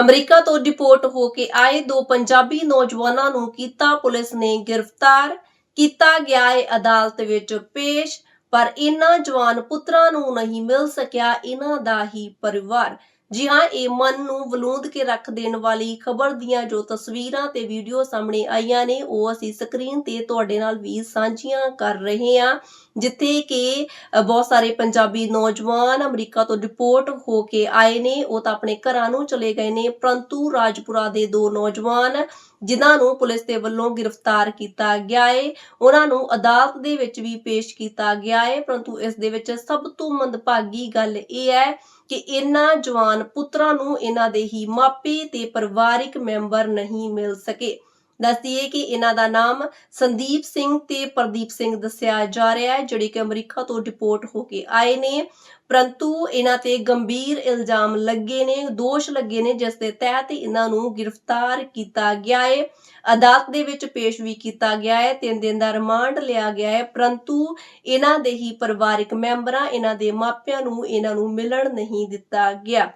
America ਤੋਂ deport ਹੋ ਕੇ ਆਏ ਦੋ ਪੰਜਾਬੀ ਨੌਜਵਾਨਾਂ ਨੂੰ ਕੀਤਾ ਪੁਲਿਸ ਨੇ ਗ੍ਰਿਫਤਾਰ, ਕੀਤਾ ਗਿਆ ਹੈ ਅਦਾਲਤ ਵਿੱਚ ਪੇਸ਼, ਪਰ ਇਨ੍ਹਾਂ ਜਵਾਨ ਪੁੱਤਰਾਂ ਨੂੰ ਨਹੀਂ ਮਿਲ ਸਕਿਆ ਇਨ੍ਹਾਂ ਦਾ ਹੀ ਪਰਿਵਾਰ। ਜੀ ਹਾਂ, ਇਹ ਮਨ ਨੂੰ ਵਲੂੰਦ ਕੇ ਰੱਖ ਦੇਣ ਵਾਲੀ ਖਬਰ ਦੀਆਂ ਜੋ ਤਸਵੀਰਾਂ ਤੇ ਵੀਡੀਓ ਸਾਹਮਣੇ ਆਈਆਂ ਨੇ, ਉਹ ਅਸੀਂ ਸਕਰੀਨ ਤੇ ਤੁਹਾਡੇ ਨਾਲ ਵੀ ਸਾਂਝੀਆਂ ਕਰ ਰਹੇ ਹਾਂ, ਜਿੱਥੇ ਕਿ ਬਹੁਤ ਸਾਰੇ ਪੰਜਾਬੀ ਨੌਜਵਾਨ ਅਮਰੀਕਾ ਤੋਂ ਡਿਪੋਰਟ ਹੋ ਕੇ ਆਏ ਨੇ, ਉਹ ਤਾਂ ਆਪਣੇ ਘਰਾਂ ਨੂੰ ਚਲੇ ਗਏ ਨੇ, ਪਰੰਤੂ ਰਾਜਪੁਰਾ ਦੇ ਦੋ ਨੌਜਵਾਨ, ਜਿਨ੍ਹਾਂ ਨੂੰ ਪੁਲਿਸ ਦੇ ਵੱਲੋਂ ਗ੍ਰਿਫਤਾਰ ਕੀਤਾ ਗਿਆ ਏ, ਉਹਨਾਂ ਨੂੰ ਅਦਾਲਤ ਦੇ ਵਿੱਚ ਵੀ ਪੇਸ਼ ਕੀਤਾ ਗਿਆ ਹੈ ਪਰੰਤੂ ਇਸ ਦੇ ਵਿੱਚ ਸਭ ਤੋਂ ਮੰਦਭਾਗੀ ਗੱਲ ਇਹ ਹੈ ਕਿ ਇਹਨਾਂ ਜਵਾਨ ਪੁੱਤਰਾਂ ਨੂੰ ਇਹਨਾਂ ਦੇ ਹੀ ਮਾਪੇ ਤੇ ਪਰਿਵਾਰਿਕ ਮੈਂਬਰ ਨਹੀਂ ਮਿਲ ਸਕੇ। ਦੱਸਦੀਏ ਕਿ ਇਹਨਾਂ ਦਾ ਨਾਮ ਸੰਦੀਪ ਸਿੰਘ ਤੇ ਪ੍ਰਦੀਪ ਸਿੰਘ ਦੱਸਿਆ ਜਾ ਰਿਹਾ ਹੈ, ਜਿਹੜੇ ਕਿ ਅਮਰੀਕਾ ਤੋਂ ਡਿਪੋਰਟ ਹੋ ਕੇ ਆਏ ਨੇ। ਪਰੰਤੂ ਇਹਨਾਂ ਤੇ ਗੰਭੀਰ ਇਲਜ਼ਾਮ ਲੱਗੇ ਨੇ, ਦੋਸ਼ ਲੱਗੇ ਨੇ, ਜਿਸ ਦੇ ਤਹਿਤ ਇਹਨਾਂ ਨੂੰ ਗ੍ਰਿਫਤਾਰ ਕੀਤਾ ਗਿਆ ਹੈ ਅਦਾਲਤ ਦੇ ਵਿੱਚ ਪੇਸ਼ ਵੀ ਕੀਤਾ ਗਿਆ ਹੈ ਤਿੰਨ ਦਿਨ ਦਾ ਰਿਮਾਂਡ ਲਿਆ ਗਿਆ ਹੈ ਪਰੰਤੂ ਇਹਨਾਂ ਦੇ ਹੀ ਪਰਿਵਾਰਿਕ ਮੈਂਬਰਾਂ, ਇਹਨਾਂ ਦੇ ਮਾਪਿਆਂ ਨੂੰ ਇਹਨਾਂ ਨੂੰ ਮਿਲਣ ਨਹੀਂ ਦਿੱਤਾ ਗਿਆ।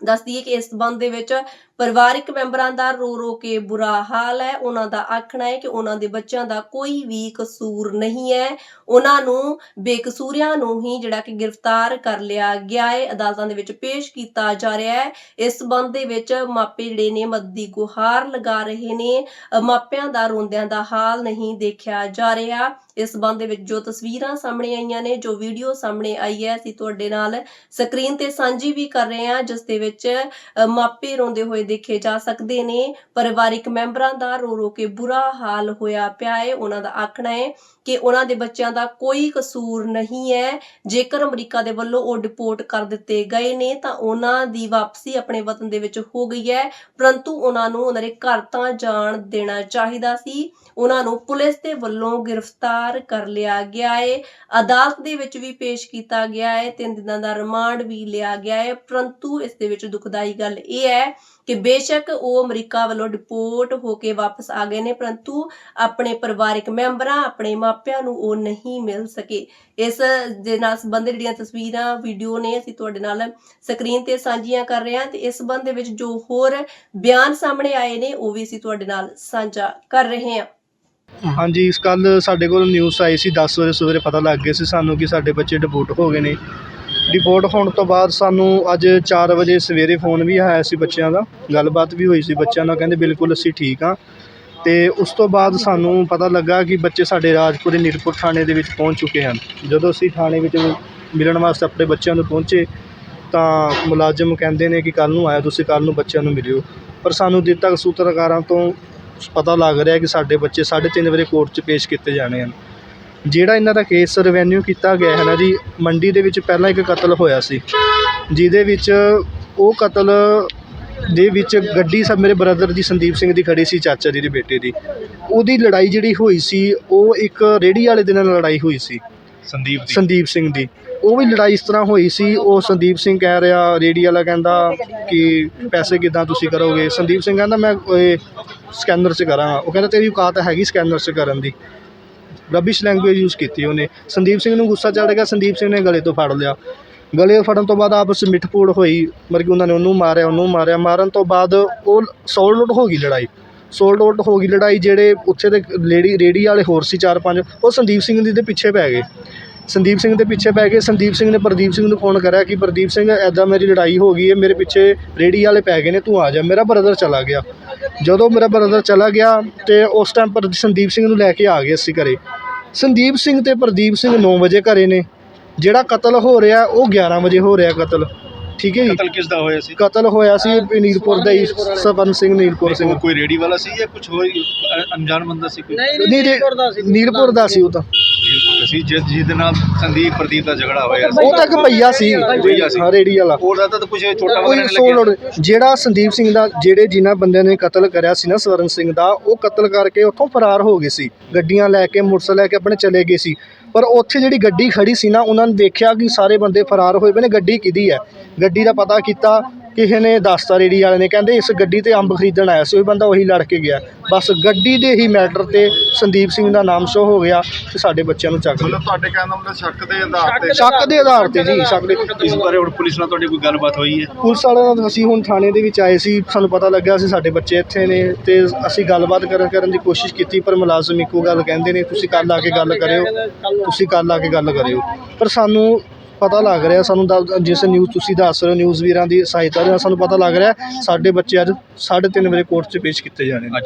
ਦੱਸਦੀ ਹੈ ਕਿ ਇਸ ਸੰਬੰਧ ਦੇ ਵਿੱਚ ਪਰਿਵਾਰਿਕ ਮੈਂਬਰਾਂ ਦਾ ਰੋ ਰੋ ਕੇ ਬੁਰਾ ਹਾਲ ਹੈ। ਉਹਨਾਂ ਦਾ ਆਖਣਾ ਹੈ ਕਿ ਉਹਨਾਂ ਦੇ ਬੱਚਿਆਂ ਦਾ ਕੋਈ ਵੀ ਕਸੂਰ ਨਹੀਂ ਹੈ। ਉਹਨਾਂ ਨੂੰ ਬੇਕਸੂਰਿਆਂ ਨੂੰ ਹੀ ਜਿਹੜਾ ਕਿ ਗ੍ਰਿਫਤਾਰ ਕਰ ਲਿਆ ਗਿਆ ਹੈ। ਅਦਾਲਤਾਂ ਦੇ ਵਿੱਚ ਪੇਸ਼ ਕੀਤਾ ਜਾ ਰਿਹਾ ਹੈ। ਇਸ ਸੰਬੰਧ ਦੇ ਵਿੱਚ ਮਾਪੇ ਜਿਹੜੇ ਨੇ ਮਦਦ ਗੁਹਾਰ ਲਗਾ ਰਹੇ ਨੇ। ਮਾਪਿਆਂ ਦਾ ਰੋਂਦਿਆਂ ਦਾ ਹਾਲ ਨਹੀਂ ਦੇਖਿਆ ਜਾ ਰਿਹਾ। ਇਸ ਸੰਬੰਧ ਦੇ ਵਿੱਚ ਜੋ ਤਸਵੀਰਾਂ ਸਾਹਮਣੇ ਆਈਆਂ ਨੇ, ਜੋ ਵੀਡੀਓ ਸਾਹਮਣੇ ਆਈ ਹੈ, ਅਸੀਂ ਤੁਹਾਡੇ ਨਾਲ ਸਕਰੀਨ ਤੇ ਸਾਂਝੀ ਵੀ ਕਰ ਰਹੇ ਹਾਂ, ਜਿਸ ਦੇ ਵਿੱਚ ਮਾਪੇ ਰੋਂਦੇ ਹੋਏ ਦੇਖੇ ਜਾ ਸਕਦੇ ਨੇ। ਪਰਿਵਾਰਿਕ ਮੈਂਬਰਾਂ ਦਾ ਰੋ ਰੋ ਕੇ ਬੁਰਾ ਹਾਲ ਹੋਇਆ ਪਿਆ ਹੈ ਉਹਨਾਂ ਦਾ ਆਖਣਾ ਹੈ ਕਿ ਉਹਨਾਂ ਦੇ ਬੱਚਿਆਂ ਦਾ ਕੋਈ ਕਸੂਰ ਨਹੀਂ ਹੈ। ਜੇਕਰ ਅਮਰੀਕਾ ਦੇ ਵੱਲੋਂ ਉਹ ਡਿਪੋਰਟ ਕਰ ਦਿੱਤੇ ਗਏ ਨੇ, ਤਾਂ ਉਹਨਾਂ ਦੀ ਵਾਪਸੀ ਆਪਣੇ ਵਤਨ ਦੇ ਵਿੱਚ ਹੋ ਗਈ ਹੈ। ਪਰੰਤੂ ਉਹਨਾਂ ਨੂੰ ਉਹਨਾਂ ਦੇ ਘਰ ਤਾਂ ਜਾਣ ਦੇਣਾ ਚਾਹੀਦਾ ਸੀ। ਉਹਨਾਂ ਨੂੰ ਪੁਲਿਸ ਦੇ ਵੱਲੋਂ ਗ੍ਰਿਫਤਾਰ ਕਰ ਲਿਆ ਗਿਆ ਹੈ ਅਦਾਲਤ ਦੇ ਵਿੱਚ ਵੀ ਪੇਸ਼ ਕੀਤਾ ਗਿਆ ਹੈ ਤਿੰਨ ਦਿਨਾਂ ਦਾ ਰਿਮਾਂਡ ਵੀ ਲਿਆ ਗਿਆ ਹੈ ਪਰੰਤੂ ਇਸ ਦੇ ਵਿੱਚ ਦੁਖਦਾਈ ਗੱਲ ਇਹ ਹੈ ਕਿ ਬੇਸ਼ੱਕ ਉਹ ਅਮਰੀਕਾ ਵੱਲੋਂ ਡਿਪੋਰਟ ਹੋ ਕੇ ਵਾਪਸ ਆ ਗਏ ਨੇ, ਪਰੰਤੂ ਆਪਣੇ ਪਰਿਵਾਰਿਕ ਮੈਂਬਰਾਂ, ਆਪਣੇ ਮਾਪਿਆਂ ਨੂੰ ਉਹ ਨਹੀਂ ਮਿਲ ਸਕੇ। ਇਸ ਦੇ ਨਾਲ ਸੰਬੰਧਿਤ ਜਿਹੜੀਆਂ ਤਸਵੀਰਾਂ, ਵੀਡੀਓ ਨੇ, ਅਸੀਂ ਤੁਹਾਡੇ ਨਾਲ ਸਕਰੀਨ ਤੇ ਸਾਂਝੀਆਂ ਕਰ ਰਹੇ ਹਾਂ ਤੇ ਇਸ ਸੰਬੰਧ ਦੇ ਵਿੱਚ ਜੋ ਹੋਰ ਬਿਆਨ ਸਾਹਮਣੇ ਆਏ ਨੇ, ਉਹ ਵੀ ਅਸੀਂ ਤੁਹਾਡੇ ਨਾਲ ਸਾਂਝਾ ਕਰ ਰਹੇ ਹਾਂ। ਹਾਂਜੀ, ਇਸ ਕੱਲ ਸਾਡੇ ਕੋਲ ਨਿਊਜ਼ ਆਈ ਸੀ 10 ਵਜੇ ਸਵੇਰੇ ਪਤਾ ਲੱਗ ਗਿਆ ਸੀ ਸਾਨੂੰ ਕਿ ਸਾਡੇ ਬੱਚੇ ਡਿਪੋਰਟ ਹੋ ਗਏ ਨੇ। ਡਿਪੋਰਟ ਹੋਣ ਤੋਂ ਬਾਅਦ ਸਾਨੂੰ ਅੱਜ 4 ਵਜੇ ਸਵੇਰੇ ਫੋਨ ਵੀ ਆਇਆ ਸੀ ਬੱਚਿਆਂ ਦਾ, ਗੱਲਬਾਤ ਵੀ ਹੋਈ ਸੀ ਬੱਚਿਆਂ ਨਾਲ, ਕਹਿੰਦੇ ਬਿਲਕੁਲ ਅਸੀਂ ਠੀਕ ਹਾਂ। ਤੇ ਉਸ ਤੋਂ ਬਾਅਦ ਸਾਨੂੰ ਪਤਾ ਲੱਗਾ ਕਿ ਬੱਚੇ ਸਾਡੇ ਰਾਜਪੁਰੇ ਨੀਰਪੁਰ ਥਾਣੇ ਦੇ ਵਿੱਚ ਪਹੁੰਚ ਚੁੱਕੇ ਹਨ। ਜਦੋਂ ਅਸੀਂ ਥਾਣੇ ਵਿੱਚ ਮਿਲਣ ਵਾਸਤੇ ਆਪਣੇ ਬੱਚਿਆਂ ਨੂੰ ਪਹੁੰਚੇ, ਤਾਂ ਮੁਲਾਜ਼ਮ ਕਹਿੰਦੇ ਨੇ ਕਿ ਕੱਲ ਨੂੰ ਆਇਆ ਤੁਸੀਂ ਕੱਲ ਨੂੰ ਬੱਚਿਆਂ ਨੂੰ ਮਿਲਿਓ। ਪਰ ਸਾਨੂੰ ਦਿੱਤ ਤੱਕ ਸੂਤਰਕਾਰਾਂ ਤੋਂ ਪਤਾ ਲੱਗ ਰਿਹਾ ਕਿ ਸਾਡੇ ਬੱਚੇ 3:30 ਵਜੇ ਕੋਰਟ 'ਚ ਪੇਸ਼ ਕੀਤੇ ਜਾਣੇ ਹਨ। ਜਿਹੜਾ ਇਹਨਾਂ ਦਾ ਕੇਸ ਰਿਵੈਨਿਊ ਕੀਤਾ ਗਿਆ ਹੈ ਨਾ ਜੀ ਮੰਡੀ ਦੇ ਵਿੱਚ ਪਹਿਲਾਂ ਇੱਕ ਕਤਲ ਹੋਇਆ ਸੀ ਜਿਹਦੇ ਵਿੱਚ ਉਹ ਕਤਲ ਦੇ ਵਿੱਚ ਗੱਡੀ ਸਭ ਮੇਰੇ ਬ੍ਰਦਰ ਦੀ ਸੰਦੀਪ ਸਿੰਘ ਦੀ ਖੜੀ ਸੀ ਚਾਚਾ ਜੀ ਦੇ ਬੇਟੇ ਦੀ। ਉਹਦੀ ਲੜਾਈ ਜਿਹੜੀ ਹੋਈ ਸੀ ਉਹ ਇੱਕ ਰੇੜੀ ਵਾਲੇ ਦੇ ਨਾਲ ਲੜਾਈ ਹੋਈ ਸੀ। ਸੰਦੀਪ ਦੀ। ਸੰਦੀਪ ਸਿੰਘ ਦੀ। ਉਹ ਵੀ ਲੜਾਈ ਇਸ ਤਰ੍ਹਾਂ ਹੋਈ ਸੀ ਉਹ ਸੰਦੀਪ ਸਿੰਘ ਕਹਿ ਰਿਹਾ ਰੇੜੀ ਵਾਲਾ ਕਹਿੰਦਾ ਕਿ ਪੈਸੇ ਕਿੱਦਾਂ ਤੁਸੀਂ ਕਰੋਗੇ? ਸੰਦੀਪ ਸਿੰਘ ਕਹਿੰਦਾ ਮੈਂ ਸਕੈਨਰ 'ਚ ਕਰਾਂਗਾ। ਉਹ ਕਹਿੰਦਾ ਤੇਰੀ ਔਕਾਤ ਹੈਗੀ ਸਕੈਨਰ 'ਚ ਕਰਨ ਦੀ। ਰਬਿਸ਼ ਲੈਂਗੁਏਜ ਯੂਜ਼ ਕੀਤੀ ਉਹਨੇ। ਸੰਦੀਪ ਸਿੰਘ ਨੂੰ ਗੁੱਸਾ ਚੜ੍ਹ ਗਿਆ, ਸੰਦੀਪ ਸਿੰਘ ਨੇ ਗਲੇ ਤੋਂ ਫੜ ਲਿਆ। ਗਲੇ ਤੋਂ ਫੜਨ ਤੋਂ ਬਾਅਦ ਆਪਸ ਵਿੱਚ ਮਿੱਠਪੂੜ ਹੋਈ ਮਰ ਉਹਨਾਂ ਨੇ ਉਹਨੂੰ ਮਾਰਿਆ ਉਹਨੂੰ ਮਾਰਿਆ। ਮਾਰਨ ਤੋਂ ਬਾਅਦ ਉਹ ਸੋਲਡ ਆਊਟ ਹੋ ਗਈ ਲੜਾਈ। ਸੋਲਡ ਆਊਟ ਹੋ ਗਈ ਲੜਾਈ, ਜਿਹੜੇ ਉੱਥੇ ਦੇ ਲੇਡੀ ਰੇੜੀ ਵਾਲੇ ਹੋਰ ਸੀ ਚਾਰ ਪੰਜ, ਉਹ ਸੰਦੀਪ ਸਿੰਘ ਦੀ ਦੇ ਪਿੱਛੇ ਪੈ ਗਏ। ਸੰਦੀਪ ਸਿੰਘ ਦੇ ਪਿੱਛੇ ਪੈ ਗਏ ਸੰਦੀਪ ਸਿੰਘ ਨੇ ਪ੍ਰਦੀਪ ਸਿੰਘ ਨੂੰ ਫੋਨ ਕਰਿਆ ਕਿ ਪ੍ਰਦੀਪ ਸਿੰਘ ਐਦਾਂ ਮੇਰੀ ਲੜਾਈ ਹੋ ਗਈ ਹੈ ਮੇਰੇ ਪਿੱਛੇ ਰੇੜੀ ਵਾਲੇ ਪੈ ਗਏ ਨੇ ਤੂੰ ਆ ਜਾ। ਮੇਰਾ ਬ੍ਰਦਰ ਚਲਾ ਗਿਆ। ਜਦੋਂ ਮੇਰਾ ਬ੍ਰਦਰ ਚਲਾ ਗਿਆ ਤੇ ਉਸ ਟਾਈਮ ਪਰ ਸੰਦੀਪ ਸਿੰਘ ਨੂੰ ਲੈ ਕੇ ਆ ਗਏ ਅਸੀਂ ਘਰੇ। ਸੰਦੀਪ ਸਿੰਘ ਤੇ ਪ੍ਰਦੀਪ ਸਿੰਘ 9 ਵਜੇ ਘਰੇ ਨੇ। ਜਿਹੜਾ ਕਤਲ ਹੋ ਰਿਹਾ ਉਹ 11 ਵਜੇ ਹੋ ਰਿਹਾ ਕਤਲ। ਠੀਕ ਹੈ ਜੀ? ਕਤਲ ਕਿਸ ਦਾ ਹੋਇਆ ਸੀ? ਕਤਲ ਹੋਇਆ ਸੀ ਨੀਲਪੁਰ ਦਾ ਹੀ ਸਵਰਨ ਸਿੰਘ ਨੀਲਪੁਰ ਸਿੰਘ। ਕੋਈ ਰੇੜੀ ਵਾਲਾ ਸੀ ਜਾਂ ਕੁਝ ਹੋਰ ਅਣਜਾਣ ਬੰਦਾ ਸੀ ਕੋਈ? ਨਹੀਂ ਨੀਲਪੁਰ ਦਾ ਸੀ ਉਹ ਤਾਂ। ਸੀ ਜਿਸ ਜਿਹਦੇ ਨਾਲ ਸੰਦੀਪ ਪ੍ਰਦੀਪ ਦਾ ਝਗੜਾ ਹੋਇਆ ਸੀ। ਉਹ ਤਾਂ ਇੱਕ ਭਈਆ ਸੀ ਭਈਆ ਸੀ। ਹਾਂ ਰੇੜੀ ਵਾਲਾ। ਉਹਦਾ ਤਾਂ ਕੁਝ ਛੋਟਾ ਕੋਈ ਵਗੈਰਾ ਨਹੀਂ ਸੋਲ ਲੱਗਿਆ। ਜਿਹੜਾ ਸੰਦੀਪ ਸਿੰਘ ਦਾ ਜਿਹੜੇ ਜਿਨ੍ਹਾਂ ਬੰਦਿਆਂ ਨੇ ਕਤਲ ਕਰਿਆ ਸੀ ਨਾ ਸਵਰਨ ਸਿੰਘ ਦਾ ਉਹ ਕਤਲ ਕਰਕੇ ਉੱਥੋਂ ਫਰਾਰ ਹੋ ਗਏ ਸੀ। ਗੱਡੀਆਂ ਲੈ ਕੇ ਮੋਟਰਸਾਈਕਲ ਲੈ ਕੇ ਆਪਣੇ ਚਲੇ ਗਏ ਸੀ। ਪਰ ਉੱਥੇ ਜਿਹੜੀ ਗੱਡੀ ਖੜੀ ਸੀ ਨਾ ਉਹਨਾਂ ਨੇ ਦੇਖਿਆ ਕਿ ਸਾਰੇ ਬੰਦੇ ਫਰਾਰ ਹੋਏ ਪਏ ਨੇ। ਗੱਡੀ ਕਿਹਦੀ ਹੈ? ਗੱਡੀ ਦਾ ਪਤਾ ਕੀਤਾ ਕਿਸੇ ਨੇ ਦੱਸਤਾ ਰੇੜੀ ਵਾਲੇ ਨੇ ਕਹਿੰਦੇ ਇਸ ਗੱਡੀ ਤੇ ਅੰਬ ਖਰੀਦਣ ਆਇਆ ਸੀ ਉਹ ਬੰਦਾ ਉਹੀ ਲੜ ਕੇ ਗਿਆ। ਬਸ ਗੱਡੀ ਦੇ ਹੀ ਮੈਟਰ ਤੇ ਸੰਦੀਪ ਸਿੰਘ ਦਾ ਨਾਮ ਸ਼ੋ ਹੋ ਗਿਆ ਤੇ ਸਾਡੇ ਬੱਚਿਆਂ ਨੂੰ ਚੱਕ ਲਿਆ। ਮਤਲਬ ਤੁਹਾਡੇ ਕਹਿਣ ਦਾ ਮਤਲਬ ਸ਼ੱਕ ਦੇ ਆਧਾਰ ਤੇ? ਸ਼ੱਕ ਦੇ ਆਧਾਰ ਤੇ ਜੀ ਸ਼ੱਕ ਦੇ। ਇਸ ਬਾਰੇ ਹੁਣ ਪੁਲਿਸ ਨਾਲ ਤੁਹਾਡੀ ਕੋਈ ਗੱਲਬਾਤ ਹੋਈ ਹੈ? ਪੁਲਿਸ ਵਾਲਿਆਂ ਨਾਲ ਅਸੀਂ ਹੁਣ ਥਾਣੇ ਦੇ ਵਿੱਚ ਆਏ ਸੀ ਸਾਨੂੰ ਪਤਾ ਲੱਗਿਆ ਸੀ ਸਾਡੇ ਬੱਚੇ ਇੱਥੇ ਨੇ ਤੇ ਅਸੀਂ ਗੱਲਬਾਤ ਕਰਨ ਕਰਨ ਦੀ ਕੋਸ਼ਿਸ਼ ਕੀਤੀ ਪਰ ਮੁਲਾਜ਼ਮ ਇੱਕੋ ਗੱਲ ਕਹਿੰਦੇ ਨੇ ਤੁਸੀਂ ਕੱਲ ਆ ਕੇ ਗੱਲ ਕਰਿਓ ਤੁਸੀਂ ਕੱਲ ਆ ਕੇ ਗੱਲ ਕਰਿਓ। ਪਰ ਸਾਨੂੰ ਪਤਾ ਲੱਗ ਰਿਹਾ, ਸਾਨੂੰ ਦੱਸ- ਜਿਸ ਨਿਊਜ਼ ਤੁਸੀਂ ਦੱਸ ਰਹੇ ਹੋ ਨਿਊਜ਼ ਵੀਰਾਂ ਦੀ ਸਹਾਇਤਾ ਦੇ ਨਾਲ ਸਾਨੂੰ ਪਤਾ ਲੱਗ ਰਿਹਾ, ਸਾਡੇ ਬੱਚੇ ਅੱਜ 3:30 ਵਜੇ ਕੋਰਟ 'ਚ ਪੇਸ਼ ਕੀਤੇ ਜਾਣੇ ਨੇ।